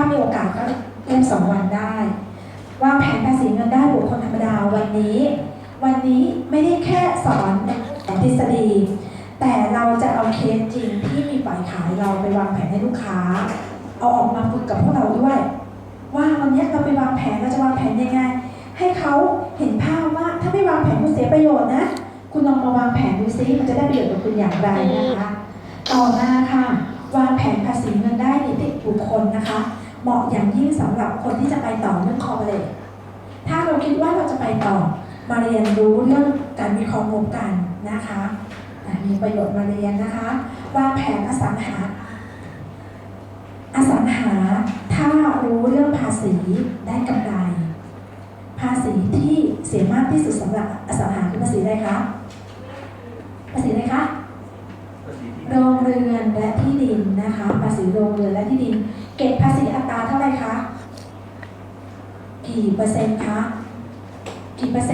ามีโอกาสก็เล่นสองวันได้วางแผนภาษีเงินได้บุคคลธรรมดาวันนี้ วันนี้ไม่ได้แค่สอนทฤษฎี แต่เราจะเอาเคสจริงที่มีฝ่ายขายเราไปวางแผนให้ลูกค้า เอาออกมาฝึกกับพวกเราด้วย ว่าวันนี้เราไปวางแผนเราจะวางแผนยังไง ให้เขาเห็นภาพว่าถ้าไม่วางแผนคุณเสียประโยชน์นะ คุณลองมาวางแผนดูซิมันจะได้ประโยชน์กับคุณอย่างไรนะคะ ต่อมาค่ะวางแผนภาษีเงินได้นิติบุคคลนะคะ เหมาะอย่างยิ่งสำหรับคนที่จะไปต่อเรื่องคอร์เปอเรทถ้าเราคิดว่าเราจะไปต่อมาเรียนรู้เรื่องการวิเคราะห์งบกันนะคะอะมีประโยชน์มาเรียนนะคะวางแผนอสังหา อสังหาถ้ารู้เรื่องภาษีได้กำไร ภาษีที่เสียมากที่สุดสำหรับอสังหาคือภาษีอะไรคะภาษีอะไรคะโรงเรือนและที่ดินนะคะ ภาษีโรงเรือนและที่ดิน เก็บภาษีอัตราเท่าไหร่คะ กี่เปอร์เซ็นต์คะ กี่เปอร์เซ็นต์